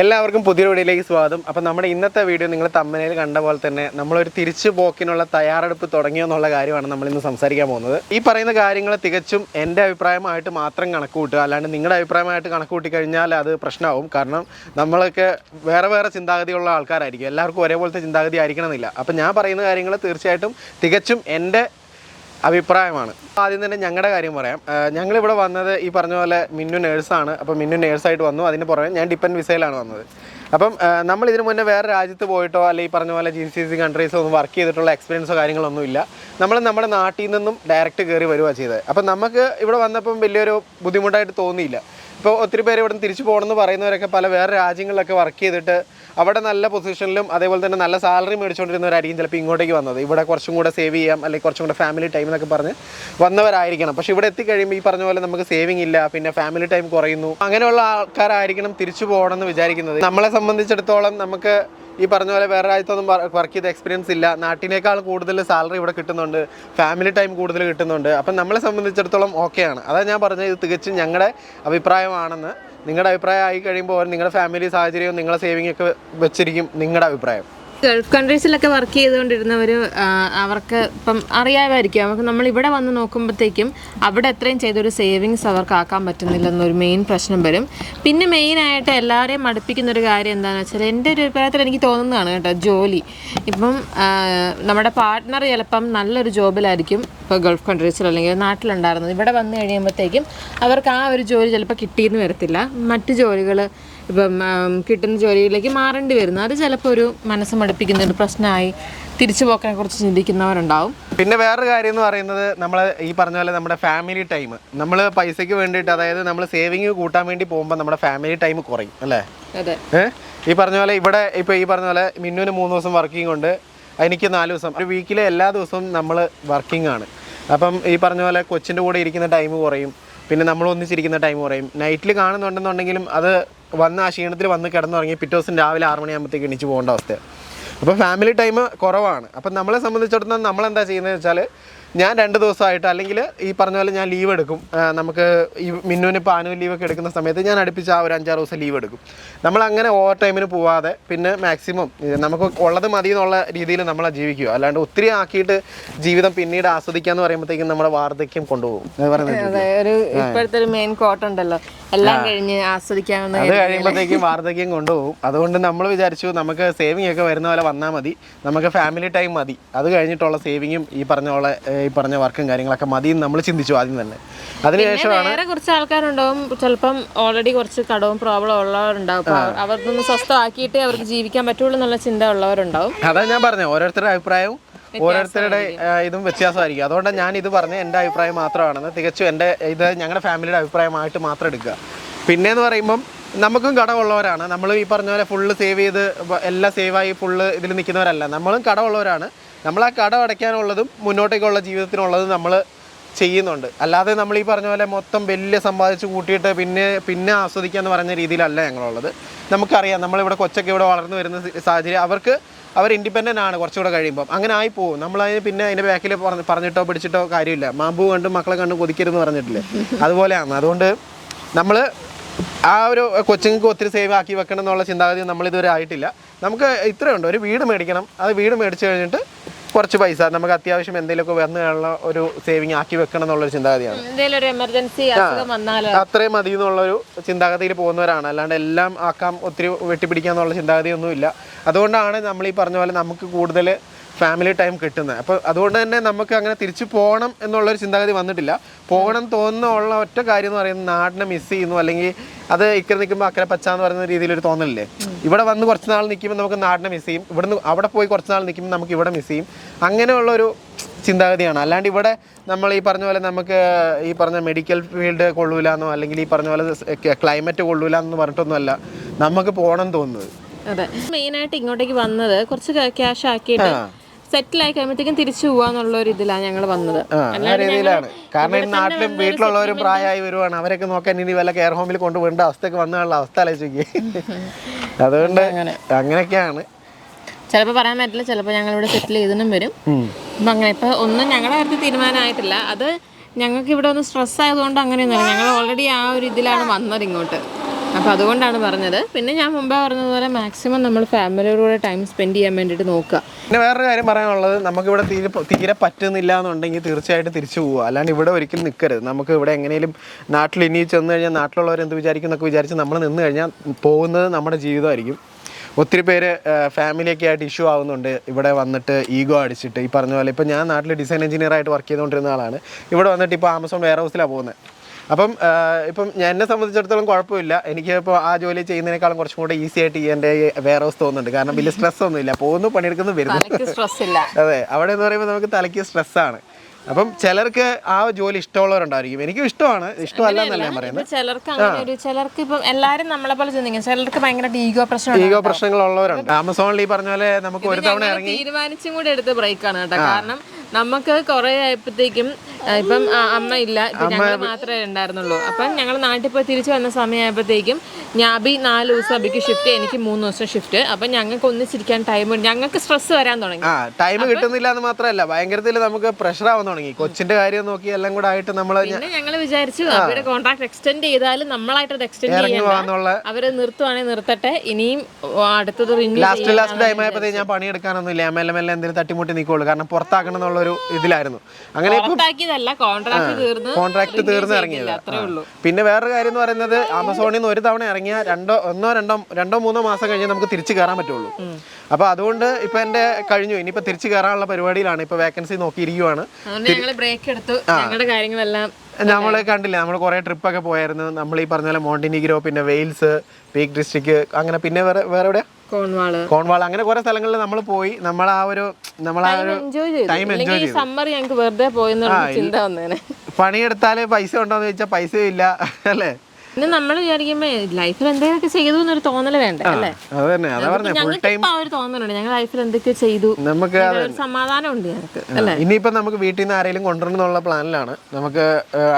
എല്ലാവർക്കും പുതിയ വീഡിയോയിലേക്ക് സ്വാഗതം. അപ്പം നമ്മുടെ ഇന്നത്തെ വീഡിയോ നിങ്ങൾ തമ്മനയിൽ കണ്ട പോലെ തന്നെ നമ്മളൊരു തിരിച്ചു പോക്കിനുള്ള തയ്യാറെടുപ്പ് തുടങ്ങിയോ എന്നുള്ള കാര്യമാണ് നമ്മൾ ഇന്ന് സംസാരിക്കാൻ പോകുന്നത്. ഈ പറയുന്ന കാര്യങ്ങൾ തികച്ചും എന്റെ അഭിപ്രായമായിട്ട് മാത്രം കണക്ക് അല്ലാണ്ട് നിങ്ങളുടെ അഭിപ്രായമായിട്ട് കണക്ക് കൂട്ടി കഴിഞ്ഞാൽ അത് പ്രശ്നമാവും. കാരണം നമ്മളൊക്കെ വേറെ വേറെ ചിന്താഗതിയുള്ള ആൾക്കാരായിരിക്കും. എല്ലാവർക്കും ഒരേപോലത്തെ ചിന്താഗതി ആയിരിക്കണമെന്നില്ല. അപ്പം ഞാൻ പറയുന്ന കാര്യങ്ങൾ തീർച്ചയായിട്ടും തികച്ചും എന്റെ അഭിപ്രായമാണ്. ആദ്യം തന്നെ ഞങ്ങളുടെ കാര്യം പറയാം. ഞങ്ങളിവിടെ വന്നത് ഈ പറഞ്ഞ പോലെ മിന്നു നേഴ്സാണ്. അപ്പോൾ മിന്നു നേഴ്സായിട്ട് വന്നു. അതിന് പുറമെ ഞാൻ ഡിപ്പെൻഡ് വിസയിലാണ് വന്നത്. അപ്പം നമ്മൾ ഇതിന് മുന്നേ വേറെ രാജ്യത്ത് പോയിട്ടോ അല്ലെങ്കിൽ പറഞ്ഞ പോലെ ജി സി സി കൺട്രീസോ ഒന്നും വർക്ക് ചെയ്തിട്ടുള്ള എക്സ്പീരിയൻസോ കാര്യങ്ങളൊന്നും ഇല്ല. നമ്മൾ നമ്മുടെ നാട്ടിൽ നിന്നും ഡയറക്റ്റ് കയറി വരിക ചെയ്തത്. അപ്പം നമുക്ക് ഇവിടെ വന്നപ്പം വലിയൊരു ബുദ്ധിമുട്ടായിട്ട് തോന്നിയില്ല. ഇപ്പോൾ ഒത്തിരി പേര് ഇവിടെ നിന്ന് തിരിച്ചു പോകണമെന്ന് പറയുന്നവരൊക്കെ പല വേറെ രാജ്യങ്ങളിലൊക്കെ വർക്ക് ചെയ്തിട്ട് അവിടെ നല്ല പൊസിഷനിലും അതേപോലെ തന്നെ നല്ല സാലറി മേടിച്ചുകൊണ്ടിരുന്നവരായിരിക്കും ചിലപ്പോൾ ഇങ്ങോട്ടേക്ക് വന്നത്. ഇവിടെ കുറച്ചും കൂടെ സേവ് ചെയ്യാം അല്ലെങ്കിൽ കുറച്ചും കൂടെ ഫാമിലി ടൈം എന്നൊക്കെ പറഞ്ഞ് വന്നവരായിരിക്കണം. പക്ഷേ ഇവിടെ എത്തിക്കഴിയുമ്പോൾ ഈ പറഞ്ഞ പോലെ നമുക്ക് സേവിങ് ഇല്ല പിന്നെ ഫാമിലി ടൈം കുറയുന്നു. അങ്ങനെയുള്ള ആൾക്കാരായിരിക്കണം തിരിച്ചു പോകണമെന്ന് വിചാരിക്കുന്നത്. നമ്മളെ സംബന്ധിച്ചിടത്തോളം നമുക്ക് ഈ പറഞ്ഞ പോലെ വേറെ രാജ്യത്തൊന്നും വർക്ക് ചെയ്ത എക്സ്പീരിയൻസ് ഇല്ല. നാട്ടിനേക്കാൾ കൂടുതൽ സാലറി ഇവിടെ കിട്ടുന്നുണ്ട്. ഫാമിലി ടൈം കൂടുതൽ കിട്ടുന്നുണ്ട്. അപ്പം നമ്മളെ സംബന്ധിച്ചിടത്തോളം ഓക്കെയാണ് അതാണ് ഞാൻ പറഞ്ഞത്. ഇത് തികച്ചും ഞങ്ങളുടെ അഭിപ്രായമാണെന്ന് നിങ്ങളുടെ അഭിപ്രായം ആയി കഴിയുമ്പോൾ നിങ്ങളുടെ ഫാമിലി സാഹചര്യവും നിങ്ങളുടെ സേവിങ് ഒക്കെ വെച്ചിരിക്കും നിങ്ങളുടെ അഭിപ്രായം. ഗൾഫ് കൺട്രീസിലൊക്കെ വർക്ക് ചെയ്തുകൊണ്ടിരുന്നവർ അവർക്ക് ഇപ്പം അറിയാമായിരിക്കും. അവർക്ക് നമ്മൾ ഇവിടെ വന്ന് നോക്കുമ്പോഴത്തേക്കും അവിടെ എത്രയും ചെയ്തൊരു സേവിങ്സ് അവർക്ക് ആക്കാൻ പറ്റുന്നില്ലെന്നൊരു മെയിൻ പ്രശ്നം വരും. പിന്നെ മെയിനായിട്ട് എല്ലാവരെയും മടുപ്പിക്കുന്ന ഒരു കാര്യം എന്താണെന്ന് വെച്ചാൽ എന്റെ ഒരു അഭിപ്രായത്തിൽ എനിക്ക് തോന്നുന്നതാണ് കേട്ടോ ജോലി. ഇപ്പം നമ്മുടെ പാർട്ട്ണർ ചിലപ്പം നല്ലൊരു ജോബിലായിരിക്കും ഇപ്പോൾ ഗൾഫ് കൺട്രീസിൽ അല്ലെങ്കിൽ നാട്ടിലുണ്ടായിരുന്നത്. ഇവിടെ വന്നു കഴിയുമ്പോഴത്തേക്കും അവർക്ക് ആ ഒരു ജോലി ചിലപ്പോൾ കിട്ടിയെന്ന് വരത്തില്ല. മറ്റു ജോലികൾ ഇപ്പം കിട്ടുന്ന ജോലിയിലേക്ക് മാറേണ്ടി വരുന്നു. അത് ചിലപ്പോൾ ഒരു മനസ്സ് മടുപ്പിക്കുന്ന ഒരു പ്രശ്നമായി തിരിച്ചു പോക്കിനെ കുറിച്ച് ചിന്തിക്കുന്നവരുണ്ടാവും. പിന്നെ വേറൊരു കാര്യം എന്ന് പറയുന്നത് നമ്മൾ ഈ പറഞ്ഞ പോലെ നമ്മുടെ ഫാമിലി ടൈം നമ്മൾ പൈസയ്ക്ക് വേണ്ടിയിട്ട് അതായത് നമ്മൾ സേവിങ് കൂട്ടാൻ വേണ്ടി പോകുമ്പോൾ നമ്മുടെ ഫാമിലി ടൈം കുറയും അല്ലേ? അതെ. ഈ പറഞ്ഞ പോലെ ഇവിടെ ഇപ്പോൾ ഈ പറഞ്ഞ പോലെ മിന്നുവിന് മൂന്ന് ദിവസം വർക്കിംഗ് ഉണ്ട്. എനിക്ക് നാല് ദിവസം ഒരു വീക്കിലെ എല്ലാ ദിവസവും നമ്മൾ വർക്കിംഗ് ആണ്. അപ്പം ഈ പറഞ്ഞ പോലെ കൊച്ചിന്റെ കൂടെ ഇരിക്കുന്ന ടൈം കുറയും. പിന്നെ നമ്മൾ ഒന്നിച്ചിരിക്കുന്ന ടൈം കുറയും. നൈറ്റിൽ കാണുന്നുണ്ടെന്നുണ്ടെങ്കിലും അത് വന്ന് ആ ക്ഷീണത്തിൽ വന്ന് കിടന്നുറങ്ങി പിറ്റേ ദിവസം രാവിലെ ആറ് മണിയാകുമ്പോഴത്തേക്ക് എണീച്ച് പോകേണ്ട അവസ്ഥയാണ് അപ്പോൾ ഫാമിലി ടൈം കുറവാണ്. അപ്പം നമ്മളെ സംബന്ധിച്ചിടത്തോളം നമ്മളെന്താ ചെയ്യുന്നത് വെച്ചാൽ ഞാൻ രണ്ട് ദിവസമായിട്ട് അല്ലെങ്കിൽ ഈ പറഞ്ഞ പോലെ ഞാൻ ലീവ് എടുക്കും. നമുക്ക് ഈ മിന്നുവിന് ഇപ്പോൾ ആനുവൽ ലീവ് ഒക്കെ എടുക്കുന്ന സമയത്ത് ഞാൻ അടുപ്പിച്ച് ആ ഒരു അഞ്ചാറ് ദിവസം ലീവ് എടുക്കും. നമ്മൾ അങ്ങനെ ഓവർ ടൈമിന് പോവാതെ പിന്നെ മാക്സിമം നമുക്ക് ഉള്ളത് മതി എന്നുള്ള രീതിയിൽ നമ്മൾ ജീവിക്കുക. അല്ലാണ്ട് ഒത്തിരി ആക്കിയിട്ട് ജീവിതം പിന്നീട് ആസ്വദിക്കാന്ന് പറയുമ്പോഴത്തേക്കും നമ്മുടെ വാർദ്ധക്യം കൊണ്ടുപോകും. ഒരു ഇപ്പോഴത്തെ ഒരു മെയിൻ കോട്ട് ഉണ്ടല്ലോ. എല്ലാം കഴിഞ്ഞ് ആസ്വദിക്കാവുന്ന അത് കഴിയുമ്പോഴത്തേക്കും വാർദ്ധക്യം കൊണ്ടുപോകും. അതുകൊണ്ട് നമ്മൾ വിചാരിച്ചു നമുക്ക് സേവിങ് ഒക്കെ വരുന്ന പോലെ വന്നാൽ മതി. നമുക്ക് ഫാമിലി ടൈം മതി. അത് കഴിഞ്ഞിട്ടുള്ള സേവിങ്ങും ഈ പറഞ്ഞ പോലെ ഈ പറഞ്ഞ വർക്കും കാര്യങ്ങളൊക്കെ മതി എന്ന് നമ്മൾ ചിന്തിച്ചു ആദ്യം തന്നെ. അതിനുശേഷമാണ് വേറെ കുറച്ച് ആൾക്കാരുണ്ടാവും. ചിലപ്പം ഓൾറെഡി കുറച്ച് കടവും പ്രോബ്ലം ഉള്ളവരുണ്ടാവും. അവർക്കൊന്ന് സ്വസ്ഥമാക്കിയിട്ട് അവർക്ക് ജീവിക്കാൻ പറ്റുള്ളൂ എന്നുള്ള ചിന്ത ഉള്ളവരുണ്ടാവും. അതാ ഞാൻ പറഞ്ഞത്. ഓരോരുത്തരുടെ അഭിപ്രായവും ഓരോരുത്തരുടെ ഇതും വ്യത്യാസമായിരിക്കും. അതുകൊണ്ടാണ് ഞാൻ ഇത് പറഞ്ഞത് എന്റെ അഭിപ്രായം മാത്രമാണെന്ന്. തികച്ചും എന്റെ ഇത് ഞങ്ങളുടെ ഫാമിലിയുടെ അഭിപ്രായമായിട്ട് മാത്രം എടുക്കുക. പിന്നെന്ന് പറയുമ്പം നമുക്കും കടമുള്ളവരാണ് നമ്മൾ ഈ പറഞ്ഞ പോലെ ഫുള്ള് സേവ് ചെയ്ത് എല്ലാ സേവായി ഫുള്ള് ഇതിൽ നിൽക്കുന്നവരല്ല. നമ്മളും കടമുള്ളവരാണ് നമ്മൾ ആ കടം അടയ്ക്കാനുള്ളതും മുന്നോട്ടേക്കുള്ള ജീവിതത്തിനുള്ളതും നമ്മൾ ചെയ്യുന്നുണ്ട്. അല്ലാതെ നമ്മൾ ഈ പറഞ്ഞ പോലെ മൊത്തം വലിയ സമ്പാദിച്ച് കൂട്ടിയിട്ട് പിന്നെ പിന്നെ ആസ്വദിക്കുക എന്ന് പറഞ്ഞ രീതിയിലല്ല ഞങ്ങളുള്ളത്. നമുക്കറിയാം നമ്മളിവിടെ കൊച്ചൊക്കെ ഇവിടെ വളർന്നു വരുന്ന സാഹചര്യം. അവർക്ക് അവർ ഇൻഡിപെൻഡന്റ് ആണ് കുറച്ചുകൂടെ കഴിയുമ്പം. അങ്ങനെ ആയി പോകും. നമ്മളതിന് പിന്നെ അതിന്റെ ബാക്കിൽ പറഞ്ഞ് പറഞ്ഞിട്ടോ പിടിച്ചിട്ടോ കാര്യമില്ല. മാമ്പൂ കണ്ടും മക്കളെ കണ്ടും കൊതിക്കരുതെന്ന് പറഞ്ഞിട്ടില്ലേ? അതുപോലെയാണ്. അതുകൊണ്ട് നമ്മൾ ആ ഒരു കൊച്ചുങ്ങൾക്ക് ഒത്തിരി സേവ് ആക്കി വെക്കണം എന്നുള്ള ചിന്താഗതി നമ്മളിതുവരെ ആയിട്ടില്ല. നമുക്ക് ഇത്രയുണ്ട്. ഒരു വീട് മേടിക്കണം. അത് വീട് മേടിച്ച് കഴിഞ്ഞിട്ട് കുറച്ച് പൈസ നമുക്ക് അത്യാവശ്യം എന്തെങ്കിലുമൊക്കെ വന്നുള്ള ഒരു സേവിങ് ആക്കി വെക്കണം എന്നുള്ള ചിന്താഗതിയാണ്. അത്രയും മതി എന്നുള്ളൊരു ചിന്താഗതിയിൽ പോകുന്നവരാണ്. അല്ലാണ്ട് എല്ലാം ആക്കാം ഒത്തിരി വെട്ടിപ്പിടിക്കാന്നുള്ള എന്നുള്ള ചിന്താഗതിയൊന്നുമില്ല. അതുകൊണ്ടാണ് നമ്മൾ ഈ പറഞ്ഞ പോലെ നമുക്ക് കൂടുതൽ ഫാമിലി ടൈം കിട്ടുന്നത്. അപ്പോൾ അതുകൊണ്ട് തന്നെ നമുക്ക് അങ്ങനെ തിരിച്ചു പോകണം എന്നുള്ളൊരു ചിന്താഗതി വന്നിട്ടില്ല. പോകണം തോന്നുന്ന ഉള്ള ഒറ്റ കാര്യം എന്ന് പറയുന്നത് നാടിനെ മിസ് ചെയ്യുന്നു. അല്ലെങ്കിൽ അത് ഇക്കരെ നിൽക്കുമ്പോൾ അക്കരെ പച്ച എന്ന് പറയുന്ന രീതിയിലൊരു തോന്നലില്ലേ? ഇവിടെ വന്ന് കുറച്ച് നാൾ നിൽക്കുമ്പോൾ നമുക്ക് നാടിനെ മിസ് ചെയ്യും. ഇവിടുന്ന് അവിടെ പോയി കുറച്ച് നാൾ നിൽക്കുമ്പോൾ നമുക്ക് ഇവിടെ മിസ് ചെയ്യും. അങ്ങനെയുള്ളൊരു ചിന്താഗതിയാണ്. അല്ലാണ്ട് ഇവിടെ നമ്മൾ ഈ പറഞ്ഞ പോലെ നമുക്ക് ഈ പറഞ്ഞ മെഡിക്കൽ ഫീൽഡ് കൊള്ളൂല എന്നോ അല്ലെങ്കിൽ ഈ പറഞ്ഞ പോലെ ക്ലൈമറ്റ് കൊള്ളൂല എന്ന് പറഞ്ഞിട്ടൊന്നുമല്ല. നമുക്ക് പോകണം തോന്നുന്നത്. അതെ. മെയിനായിട്ട് ഇങ്ങോട്ടേക്ക് വന്നത് കുറച്ച് ക്യാഷ് ആക്കിയിട്ട് ആയി കഴിയുമ്പോഴത്തേക്കും തിരിച്ചു പോവാന്നുള്ള ഒരു ഇതിലാണ് ഞങ്ങൾ വന്നത് ആ ആ രീതിയിലാണ്. കാരണം ഈ നാട്ടിലും വീട്ടിലുള്ളവരും പ്രായമായി വരുവാണ്. അവരൊക്കെ നോക്കാൻ ഇനി വല്ല കെയർ ഹോമിൽ കൊണ്ടുപോകേണ്ട അവസ്ഥയൊക്കെ വന്നുള്ള അവസ്ഥ ആലോചിക്കുക അതുകൊണ്ട് അങ്ങനെയൊക്കെയാണ്. ചിലപ്പോൾ പറയാൻ പറ്റില്ല ചിലപ്പോൾ ഞങ്ങൾ ഇവിടെ സെറ്റിൽ ചെയ്തിട്ടും വരും. അപ്പം അങ്ങനെ ഇപ്പൊ ഒന്നും ഞങ്ങളുടെ കാര്യത്തിൽ തീരുമാനമായിട്ടില്ല. അത് ഞങ്ങൾക്ക് ഇവിടെ ഒന്ന് സ്ട്രെസ് ആയതുകൊണ്ട് അങ്ങനെയൊന്നുമില്ല. ഞങ്ങൾ ഓൾറെഡി ആ ഒരു ഇതിലാണ് വന്നത് ഇങ്ങോട്ട്. അപ്പോൾ അതുകൊണ്ടാണ് പറഞ്ഞത്. പിന്നെ ഞാൻ മുമ്പേ പറഞ്ഞതുപോലെ മാക്സിമം നമ്മൾ ഫാമിലിയോടുകൂടെ ടൈം സ്പെൻഡ് ചെയ്യാൻ വേണ്ടിയിട്ട് നോക്കുക. പിന്നെ വേറൊരു കാര്യം പറയാനുള്ളത് നമുക്കിവിടെ തീരെ തീരെ പറ്റുന്നില്ല എന്നുണ്ടെങ്കിൽ തീർച്ചയായിട്ടും തിരിച്ചു പോവുക. അല്ലാണ്ട് ഇവിടെ ഒരിക്കലും നിൽക്കരുത് നമുക്ക് ഇവിടെ എങ്ങനെയും നാട്ടിൽ ഇനി ചെന്ന് കഴിഞ്ഞാൽ നാട്ടിലുള്ളവർ എന്ത് വിചാരിക്കും എന്നൊക്കെ വിചാരിച്ച് നമ്മൾ നിന്ന് കഴിഞ്ഞാൽ പോകുന്നത് നമ്മുടെ ജീവിതമായിരിക്കും. ഒത്തിരി പേര് ഫാമിലിയൊക്കെ ആയിട്ട് ഇഷ്യൂ ആവുന്നുണ്ട്. ഇവിടെ വന്നിട്ട് ഈഗോ അടിച്ചിട്ട്. ഈ പറഞ്ഞ പോലെ ഇപ്പോൾ ഞാൻ നാട്ടിൽ ഡിസൈൻ എഞ്ചിനീയർ ആയിട്ട് വർക്ക് ചെയ്തുകൊണ്ടിരുന്ന ആളാണ്. ഇവിടെ വന്നിട്ട് ഇപ്പോൾ ആമസോൺ വെയർ ഹൗസിലാണ് പോകുന്നത് അപ്പം ഇപ്പം ഞാൻ എന്നെ സംബന്ധിച്ചിടത്തോളം കുഴപ്പമില്ല. എനിക്ക് ഇപ്പോൾ ആ ജോലി ചെയ്യുന്നതിനേക്കാളും കുറച്ചും കൂടെ ഈസി ആയിട്ട് ഈ എന്റെ വേറെ ഹൗസ് തോന്നുന്നുണ്ട്. കാരണം വലിയ സ്ട്രെസ് ഒന്നും ഇല്ല. പോകുന്നു പണിയെടുക്കുന്ന വരുന്നു. സ്ട്രെസ് ഇല്ല. അതെ. അവിടെ എന്ന് പറയുമ്പോൾ നമുക്ക് തലയ്ക്ക് സ്ട്രെസ്സാണ് അപ്പം ചിലർക്ക് ആ ജോലി ഇഷ്ടമുള്ളവരുണ്ടായിരിക്കും. എനിക്കും ഇഷ്ടമാണ്. ഇഷ്ടമല്ല എന്നല്ല ഞാൻ പറയുന്നത്. ചിലർക്ക് അങ്ങനെ ഒരു ചിലർക്ക് ഇപ്പം എല്ലാരും നമ്മളെ പോലെ ചിന്തിക്കും. ചിലർക്ക് ഭയങ്കരമായിട്ട് ഈഗോ പ്രശ്നം ഈഗോ പ്രശ്നങ്ങളുള്ളവരുണ്ട്. ആമസോണിൽ ഈ പറഞ്ഞ പോലെ നമുക്ക് ഒരു തവണ ഇറങ്ങി തീരുമാനിച്ചും കൂടെ എടുത്ത ബ്രേക്കാണ് കേട്ടോ. കാരണം നമുക്ക് കുറെ ആയപ്പോഴത്തേക്കും ഇപ്പം അമ്മ ഇല്ല. ഞങ്ങൾ മാത്രമേ ഉണ്ടായിരുന്നുള്ളൂ. അപ്പം ഞങ്ങൾ നാട്ടിൽ പോയി തിരിച്ചു വന്ന സമയമായപ്പോഴത്തേക്കും ഞാബി നാല് ദിവസം അബിക്ക് ഷിഫ്റ്റ് എനിക്ക് മൂന്ന് ദിവസം ഷിഫ്റ്റ് അപ്പം ഞങ്ങൾക്ക് ഒന്നിച്ചിരിക്കാൻ ടൈം ഞങ്ങൾക്ക് സ്ട്രെസ് വരാൻ തുടങ്ങി. ആ ടൈം കിട്ടുന്നില്ല എന്ന് മാത്രമല്ല ഭയങ്കരത്തിൽ നമുക്ക് പ്രഷർ ആവാൻ തുടങ്ങി. കൊച്ചിന്റെ കാര്യം നോക്കി എല്ലാം കൂടെ ആയിട്ട് നമ്മൾ പിന്നെ ഞങ്ങൾ വിചാരിച്ചു അവരുടെ കോൺട്രാക്ട് എക്സ്റ്റെൻഡ് ചെയ്താലും നമ്മളായിട്ട് അത് എക്സ്റ്റെൻഡ് ചെയ്യാനുള്ള അവരെ നിർത്തുവാണെങ്കിൽ നിർത്തട്ടെ. ഇനിയും അടുത്തത് ലാസ്റ്റ് ലാസ്റ്റ് ടൈം ആയപ്പോഴത്തേക്ക് ഞാൻ പണിയെടുക്കാനൊന്നും ഇല്ല മെല്ലെ മെല്ലെ എന്തെങ്കിലും തട്ടിമുട്ടി നിൽക്കുള്ളൂ കാരണം പുറത്താക്കണം എന്നുള്ളൊരു ഇതിലായിരുന്നു. അങ്ങനെ കോൺട്രാക്ട് തീർന്ന് ഇറങ്ങിയത്. അത്രേ ഉള്ളൂ. പിന്നെ വേറൊരു കാര്യം എന്ന് പറയുന്നത് ആമസോണിൽ നിന്ന് ഒരു തവണ ഇറങ്ങിയ രണ്ടോ ഒന്നോ രണ്ടോ രണ്ടോ മൂന്നോ മാസം കഴിഞ്ഞ് നമുക്ക് തിരിച്ചു കയറാൻ പറ്റുള്ളൂ. അപ്പൊ അതുകൊണ്ട് ഇപ്പൊ എന്റെ കഴിഞ്ഞു. ഇനിയിപ്പോ തിരിച്ചു കയറാനുള്ള പരിപാടിയിലാണ്. ഇപ്പൊ വേക്കൻസി നോക്കിയിരിക്കുവാണ്. ബ്രേക്ക് എടുത്തു. ഞങ്ങളുടെ കാര്യങ്ങളെല്ലാം നമ്മൾ കണ്ടില്ല നമ്മൾ കുറേ ട്രിപ്പൊക്കെ പോയായിരുന്നു. നമ്മൾ ഈ പറഞ്ഞ പോലെ മോണ്ടിനിഗ്രോ പിന്നെ വെയിൽസ് പീക്ക് ഡിസ്ട്രിക്ട് അങ്ങനെ പിന്നെ വേറെ വേറെ എവിടെയാ? കോൺവാൾ. കോൺവാൾ അങ്ങനെ കുറെ സ്ഥലങ്ങളിൽ നമ്മൾ പോയി. നമ്മൾ ആ ഒരു നമ്മൾ ആ ഒരു എൻജോയ് ചെയ്തു. സമ്മർ ഞങ്ങൾക്ക് വെറുതെ പോയെന്നുള്ള ചിന്ത വന്നേനെ. പണിയെടുത്താൽ പൈസ ഉണ്ടോന്ന് ചോദിച്ചാൽ പൈസ ഇല്ല അല്ലേ? പിന്നെ നമ്മൾ വിചാരിക്കുമ്പോ ലൈഫിൽ എന്തെങ്കിലുമൊക്കെ ചെയ്തു എന്നൊരു തോന്നൽ വേണ്ട അല്ലേ? ഒരു തോന്നലുണ്ട്. ഞങ്ങൾ ലൈഫിൽ എന്തൊക്കെ ചെയ്തു. നമുക്ക് സമാധാനം ഉണ്ട് ഞങ്ങൾക്ക് അല്ലേ? നമുക്ക് വീട്ടിൽ നിന്ന് ആരെങ്കിലും കൊണ്ടുവരണം എന്നുള്ള പ്ലാനിലാണ് നമുക്ക്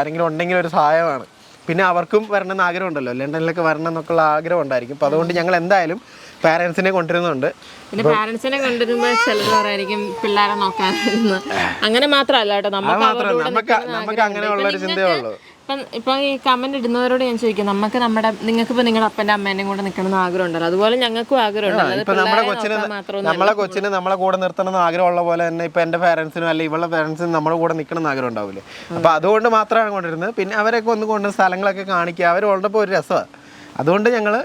ആരെങ്കിലും ഉണ്ടെങ്കിൽ ഒരു സഹായമാണ്. പിന്നെ അവർക്കും വരണം എന്ന് ആഗ്രഹമുണ്ടല്ലോ. ലണ്ടനിലൊക്കെ വരണം എന്നൊക്കെയുള്ള ആഗ്രഹം ഉണ്ടായിരിക്കും അപ്പോൾ അതുകൊണ്ട് ഞങ്ങൾ എന്തായാലും പാരന്റ്സിനെ കൊണ്ടുവരുന്നുണ്ട്. പിന്നെ പാരന്റ്സിനെ കൊണ്ടുവരുമ്പോൾ ചിലർ പറയായിരിക്കും പിള്ളേരെ നോക്കാനായിരുന്നു അങ്ങനെ മാത്രമല്ല കേട്ടോ. നമുക്ക് നമുക്ക് അങ്ങനെയുള്ള ഒരു ചിന്തയേ ഉള്ളൂ. ഇപ്പം ഇപ്പം ഈ കമന്റ് ഇടുന്നവരോട് ഞാൻ ചോദിക്കും നമുക്ക് നമ്മുടെ നിങ്ങൾക്ക് ഇപ്പൊ നിങ്ങളുടെ അപ്പന്റെ അമ്മേനെയും കൂടെ നിൽക്കണം ആഗ്രഹം ഉണ്ടല്ലോ അതുപോലെ ഞങ്ങൾക്കും ആഗ്രഹം നമ്മുടെ കൊച്ചിന് നമ്മളെ കൊച്ചിന് നമ്മളെ കൂടെ നിർത്തണം എന്ന് ആഗ്രഹമുള്ള പോലെ തന്നെ ഇപ്പൊ എന്റെ പേരൻസിനും അല്ലെ ഇവളുടെ പേരൻസിനും നമ്മുടെ കൂടെ നിൽക്കണം എന്ന് ആഗ്രഹം ഉണ്ടാവില്ലേ? അപ്പൊ അതുകൊണ്ട് മാത്രമാണ് കൊണ്ടിരുന്നത് പിന്നെ അവരൊക്കെ ഒന്ന് കൊണ്ട് സ്ഥലങ്ങളൊക്കെ കാണിക്കുക. ഉള്ളപ്പോൾ ഒരു രസമാണ്. അതുകൊണ്ട് ഞങ്ങൾ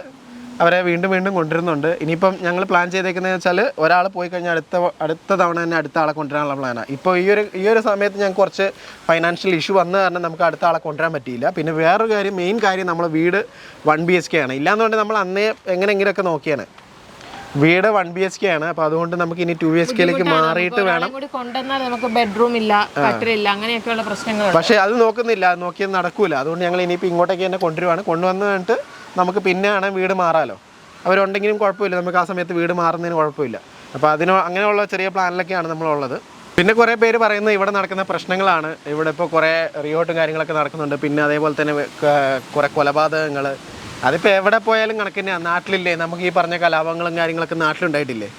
അവരെ വീണ്ടും വീണ്ടും കൊണ്ടുവരുന്നുണ്ട്. ഇനിയിപ്പം ഞങ്ങൾ പ്ലാൻ ചെയ്തേക്കുന്നത് വെച്ചാൽ ഒരാൾ പോയി കഴിഞ്ഞാൽ അടുത്ത അടുത്ത തവണ തന്നെ അടുത്ത ആളെ കൊണ്ടുവരാനുള്ള പ്ലാനാണ് ഇപ്പോൾ ഈ ഒരു ഈ ഒരു സമയത്ത് ഞങ്ങൾക്ക് കുറച്ച് ഫൈനാൻഷ്യൽ ഇഷ്യൂ വന്ന കാരണം നമുക്ക് അടുത്ത ആളെ കൊണ്ടുവരാൻ പറ്റിയില്ല. പിന്നെ വേറൊരു കാര്യം മെയിൻ കാര്യം നമ്മൾ വീട് വൺ ബി എച്ച് കെ ആണ്. ഇല്ലാന്നുകൊണ്ട് നമ്മൾ അന്നേ എങ്ങനെയെങ്കിലുമൊക്കെ നോക്കിയാണ് വീട് വൺ ബി എച്ച് കെ ആണ്. അപ്പൊ അതുകൊണ്ട് നമുക്ക് ഇനി ടു ബി എച്ച് കെയിലേക്ക് മാറിയിട്ട് വേണം. നമുക്ക് ബെഡ്റൂം ഇല്ല കട്ടിലില്ല അങ്ങനെയൊക്കെയുള്ള പ്രശ്നങ്ങളുണ്ട് പക്ഷേ അത് നോക്കുന്നില്ല. നോക്കിയത് നടക്കൂല. അതുകൊണ്ട് ഞങ്ങൾ ഇനിയിപ്പോൾ ഇങ്ങോട്ടേക്ക് തന്നെ കൊണ്ടുവരുവാണ്. കൊണ്ടുവന്നിട്ട് കഴിഞ്ഞിട്ട് നമുക്ക് പിന്നെ ആണെങ്കിൽ വീട് മാറാലോ. അവരുണ്ടെങ്കിലും കുഴപ്പമില്ല. നമുക്ക് ആ സമയത്ത് വീട് മാറുന്നതിന് കുഴപ്പമില്ല. അപ്പോൾ അതിന് അങ്ങനെയുള്ള ചെറിയ പ്ലാനിലൊക്കെയാണ് നമ്മളുള്ളത്. പിന്നെ കുറേ പേര് പറയുന്നത് ഇവിടെ നടക്കുന്ന പ്രശ്നങ്ങളാണ്. ഇവിടെ ഇപ്പോൾ കുറേ റിയോട്ടും കാര്യങ്ങളൊക്കെ നടക്കുന്നുണ്ട്. പിന്നെ അതേപോലെ തന്നെ കുറേ കൊലപാതകങ്ങൾ അതിപ്പോൾ എവിടെ പോയാലും കണക്ക് തന്നെയാണ് നാട്ടിലില്ലേ? നമുക്ക് ഈ പറഞ്ഞ കലാപങ്ങളും കാര്യങ്ങളൊക്കെ നാട്ടിലുണ്ടായിട്ടില്ലേ?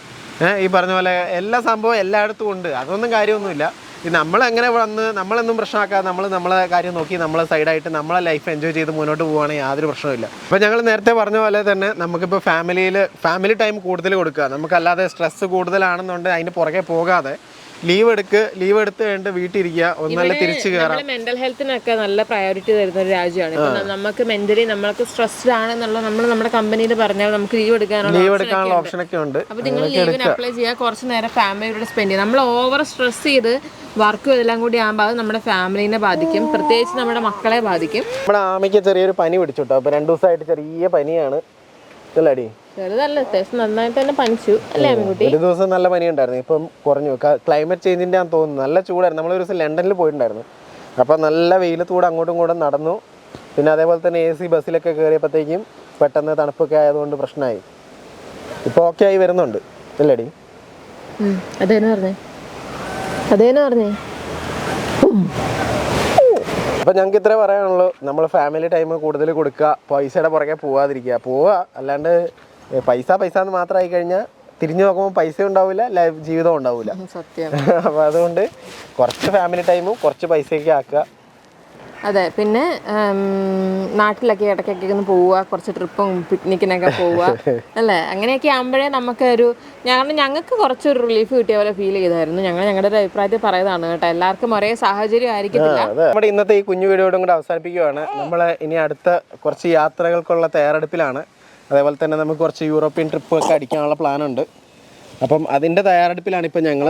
ഈ പറഞ്ഞ പോലെ എല്ലാ സംഭവം എല്ലായിടത്തും ഉണ്ട്. അതൊന്നും കാര്യമൊന്നുമില്ല. ഈ നമ്മളെങ്ങനെ വന്ന് നമ്മളൊന്നും പ്രശ്നമാക്കാതെ നമ്മൾ നമ്മളെ കാര്യം നോക്കി നമ്മളെ സൈഡായിട്ട് നമ്മളെ ലൈഫ് എൻജോയ് ചെയ്ത് മുന്നോട്ട് പോവുകയാണെങ്കിൽ യാതൊരു പ്രശ്നമില്ല അപ്പോൾ ഞങ്ങൾ നേരത്തെ പറഞ്ഞ പോലെ തന്നെ നമുക്കിപ്പോൾ ഫാമിലിയിൽ ഫാമിലി ടൈം കൂടുതൽ കൊടുക്കുക. നമുക്കല്ലാതെ സ്ട്രെസ്സ് കൂടുതലാണെന്നുണ്ടെങ്കിൽ അതിന് പുറകെ പോകാതെ ലീവ് എടുക്ക് ലീവ് എടുത്ത് കഴിഞ്ഞിട്ട് വീട്ടിരിക്കുക ഒന്നല്ല തിരിച്ചു കയറാം മെന്റൽ ഹെൽത്തിനൊക്കെ നല്ല പ്രയോറിറ്റി തരുന്ന ഒരു രാജ്യമാണ്. നമുക്ക് മെന്റലി നമ്മൾക്ക് സ്ട്രെസ്ഡ് ആണെന്നുള്ള നമ്മൾ നമ്മുടെ കമ്പനിയിൽ പറഞ്ഞാൽ നമുക്ക് ലീവ് എടുക്കാനുള്ള ലീവ് എടുക്കാനുള്ള ഓപ്ഷൻ ഒക്കെ ഉണ്ട്. അപ്പോൾ നിങ്ങൾ ലീവിന് അപ്ലൈ ചെയ്യുക കുറച്ച് നേരം ഫാമിലിയോട് സ്പെൻഡ് ചെയ്യുക നമ്മൾ ഓവർ സ്ട്രെസ് ചെയ്ത് വർക്കും ഇതെല്ലാം കൂടി ആകുമ്പോൾ അത് നമ്മുടെ ഫാമിലിനെ ബാധിക്കും. പ്രത്യേകിച്ച് നമ്മുടെ മക്കളെ ബാധിക്കും. നമ്മുടെ ആമയ്ക്ക് ചെറിയൊരു പനി പിടിച്ചു കേട്ടോ അപ്പോൾ രണ്ട് ദിവസമായിട്ട് ചെറിയ പനിയാണ്. ഇതല്ലടി. ചെറുതല്ല അത്യാവശ്യം നന്നായിട്ട് തന്നെ പനിച്ചു. അല്ലേ ഒരു ദിവസം നല്ല പനി ഉണ്ടായിരുന്നു ഇപ്പം കുറഞ്ഞു. ക്ലൈമറ്റ് ചേഞ്ചിന്റെ ആണെന്ന് തോന്നുന്നു. നല്ല ചൂടായിരുന്നു. നമ്മൾ ഒരു ദിവസം ലണ്ടനിൽ പോയിട്ടുണ്ടായിരുന്നു. അപ്പോൾ നല്ല വെയിലത്തൂടെ അങ്ങോട്ടും ഇങ്ങോട്ടും നടന്നു. പിന്നെ അതേപോലെ തന്നെ എ സി ബസ്സിലൊക്കെ കയറിയപ്പോഴത്തേക്കും പെട്ടെന്ന് തണുപ്പൊക്കെ ആയതുകൊണ്ട് പ്രശ്നമായി. ഇപ്പോൾ ഓക്കെ ആയി വരുന്നുണ്ട്. അല്ലേടി അതേന്ന് പറഞ്ഞേ. അതേന്ന് പറഞ്ഞേ. അപ്പൊ ഞങ്ങൾക്ക് ഇത്രേ പറയാനുള്ളൂ. നമ്മൾ ഫാമിലി ടൈം കൂടുതൽ കൊടുക്കുക. പൈസയുടെ പുറകെ പോവാതിരിക്കുക. പോവുക. അല്ലാണ്ട് പൈസ പൈസ എന്ന് മാത്രമായി കഴിഞ്ഞാൽ തിരിഞ്ഞു നോക്കുമ്പോൾ പൈസ ഉണ്ടാവില്ല ലൈഫ് ജീവിതം ഉണ്ടാവില്ല സത്യം. അപ്പോൾ അതുകൊണ്ട് കുറച്ച് ഫാമിലി ടൈമും കുറച്ച് പൈസയൊക്കെ ആക്കുക. അതെ പിന്നെ നാട്ടിലൊക്കെ ഇടയ്ക്കൊക്കെ ഒന്ന് പോവുക കുറച്ച് ട്രിപ്പും പിക്നിക്കിനൊക്കെ പോവുക അല്ലേ? അങ്ങനെയൊക്കെ ആകുമ്പോഴേ നമുക്ക് ഒരു ഞങ്ങൾ ഞങ്ങൾക്ക് കുറച്ചൊരു റിലീഫ് കിട്ടിയ പോലെ ഫീൽ ചെയ്തായിരുന്നു. ഞങ്ങൾ ഞങ്ങളുടെ ഒരു അഭിപ്രായത്തിൽ പറയുന്നതാണ് കേട്ടോ എല്ലാവർക്കും ഒരേ സാഹചര്യം ആയിരിക്കത്തില്ല. അതെ. നമ്മുടെ ഇന്നത്തെ ഈ കുഞ്ഞു വീഡിയോടും കൂടെ അവസാനിപ്പിക്കുകയാണ് നമ്മൾ ഇനി അടുത്ത കുറച്ച് യാത്രകൾക്കുള്ള തയ്യാറെടുപ്പിലാണ്. അതേപോലെ തന്നെ നമുക്ക് കുറച്ച് യൂറോപ്യൻ ട്രിപ്പ് ഒക്കെ അടിക്കാനുള്ള പ്ലാനുണ്ട് അപ്പം അതിന്റെ തയ്യാറെടുപ്പിലാണ് ഇപ്പം ഞങ്ങൾ